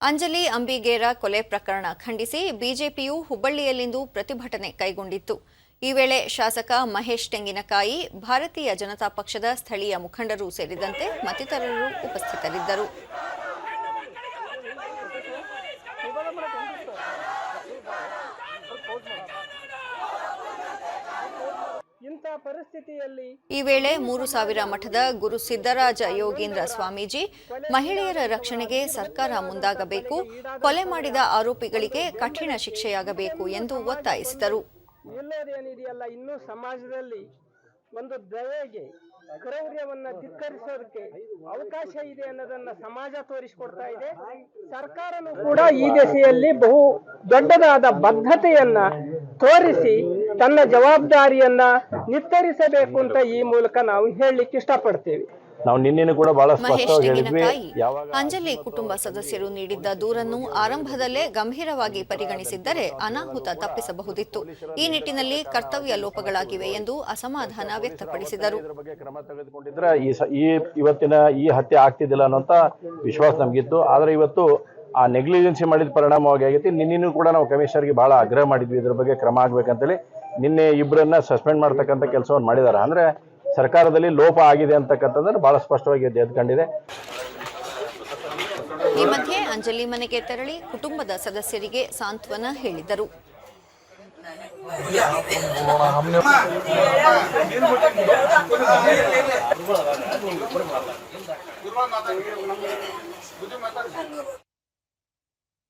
ಅಂಜಲಿ ಅಂಬಿಗೇರ ಕೊಲೆ ಪ್ರಕರಣ ಖಂಡಿಸಿ ಬಿಜೆಪಿಯು ಹುಬ್ಬಳ್ಳಿಯಲ್ಲಿಂದು ಪ್ರತಿಭಟನೆ ಕೈಗೊಂಡಿತ್ತು. ಈ ವೇಳೆ ಶಾಸಕ ಮಹೇಶ್ ತೆಂಗಿನಕಾಯಿ, ಭಾರತೀಯ ಜನತಾ ಪಕ್ಷದ ಸ್ಥಳೀಯ ಮುಖಂಡರು ಸೇರಿದಂತೆ ಮತ್ತಿತರರು ಉಪಸ್ಥಿತರಿದ್ದರು. ಪರಿಸ್ಥಿತಿಯಲ್ಲಿ ಈ ವೇಳೆ ಮೂರು ಸಾವಿರ ಮಠದ ಗುರು ಸಿದ್ದರಾಜ ಯೋಗೀಂದ್ರ ಸ್ವಾಮೀಜಿ ಮಹಿಳೆಯರ ರಕ್ಷಣೆಗೆ ಸರ್ಕಾರ ಮುಂದಾಗಬೇಕು ಕೊಲೆ ಮಾಡಿದ ಆರೋಪಿಗಳಿಗೆ ಕಠಿಣ ಶಿಕ್ಷೆಯಾಗಬೇಕು ಎಂದು ಒತ್ತಾಯಿಸಿದರು. ಇಲ್ಲದೇನಿದೆಯಲ್ಲ ಇನ್ನೂ ಸಮಾಜದಲ್ಲಿ ಒಂದು ದಯೆಗೆ ಕ್ರೌರ್ಯವನ್ನ ಧಿಕ್ಕರಿಸೋದಕ್ಕೆ ಅವಕಾಶ ಇದೆ ಅನ್ನೋದನ್ನ ಸಮಾಜ ತೋರಿಸಿಕೊಡ್ತಾ ಇದೆ. ಸರ್ಕಾರನು ಕೂಡ ಈ ದಿಸೆಯಲ್ಲಿ ಬಹು ದೊಡ್ಡದಾದ ಬದ್ಧತೆಯನ್ನ ತೋರಿಸಿ ತನ್ನ ಜವಾಬ್ದಾರಿಯನ್ನ ನಿರ್ಧರಿಸಬೇಕು ಅಂತ ಈ ಮೂಲಕ ನಾವು ಹೇಳಲಿಕ್ಕೆ ಇಷ್ಟಪಡ್ತೇವೆ. ನಾವು ನಿನ್ನೆನೂ ಕೂಡ ಬಹಳ ಸ್ಪಷ್ಟವಾಗಿ ಹೇಳಿದ್ವಿ. ಯಾವಾಗ ಅಂಜಲಿ ಕುಟುಂಬ ಸದಸ್ಯರು ನೀಡಿದ್ದ ದೂರನ್ನು ಆರಂಭದಲ್ಲೇ ಗಂಭೀರವಾಗಿ ಪರಿಗಣಿಸಿದ್ದರೆ ಅನಾಹುತ ತಪ್ಪಿಸಬಹುದಿತ್ತು. ಈ ನಿಟ್ಟಿನಲ್ಲಿ ಕರ್ತವ್ಯ ಲೋಪಗಳಾಗಿವೆ ಎಂದು ಅಸಮಾಧಾನ ವ್ಯಕ್ತಪಡಿಸಿದರು. ಇದ್ರ ಬಗ್ಗೆ ಕ್ರಮ ತೆಗೆದುಕೊಂಡಿದ್ರೆ ಈ ಈ ಇವತ್ತಿನ ಈ ಹತ್ಯೆ ಆಗ್ತಿದ್ದಿಲ್ಲ ಅನ್ನೋಂತ ವಿಶ್ವಾಸ ನಮಗಿತ್ತು. ಆದ್ರೆ ಇವತ್ತು ಆ ನೆಗ್ಲಿಜೆನ್ಸಿ ಮಾಡಿದ ಪರಿಣಾಮವಾಗಿ ಆಗೈತಿ ನಿನ್ನೆನೂ ಕೂಡ ನಾವು ಕಮಿಷನರ್ಗೆ ಬಹಳ ಆಗ್ರಹ ಮಾಡಿದ್ವಿ. ಇದ್ರ ಬಗ್ಗೆ ಕ್ರಮ ಆಗ್ಬೇಕಂತೇಳಿ ನಿನ್ನೆ ಇಬ್ಬರನ್ನ ಸಸ್ಪೆಂಡ್ ಮಾಡ್ತಕ್ಕಂಥ ಕೆಲಸವನ್ನು ಮಾಡಿದ್ದಾರೆ ಅಂದ್ರೆ ಸರ್ಕಾರದಲ್ಲಿ ಲೋಪ ಆಗಿದೆ ಅಂತಕ್ಕಂಥದ್ದನ್ನು ಬಹಳ ಸ್ಪಷ್ಟವಾಗಿ ಎದ್ಕೊಂಡಿದೆ. ಈ ಮಧ್ಯೆ ಅಂಜಲಿ ಮನೆಗೆ ತೆರಳಿ ಕುಟುಂಬದ ಸದಸ್ಯರಿಗೆ ಸಾಂತ್ವನ ಹೇಳಿದರು.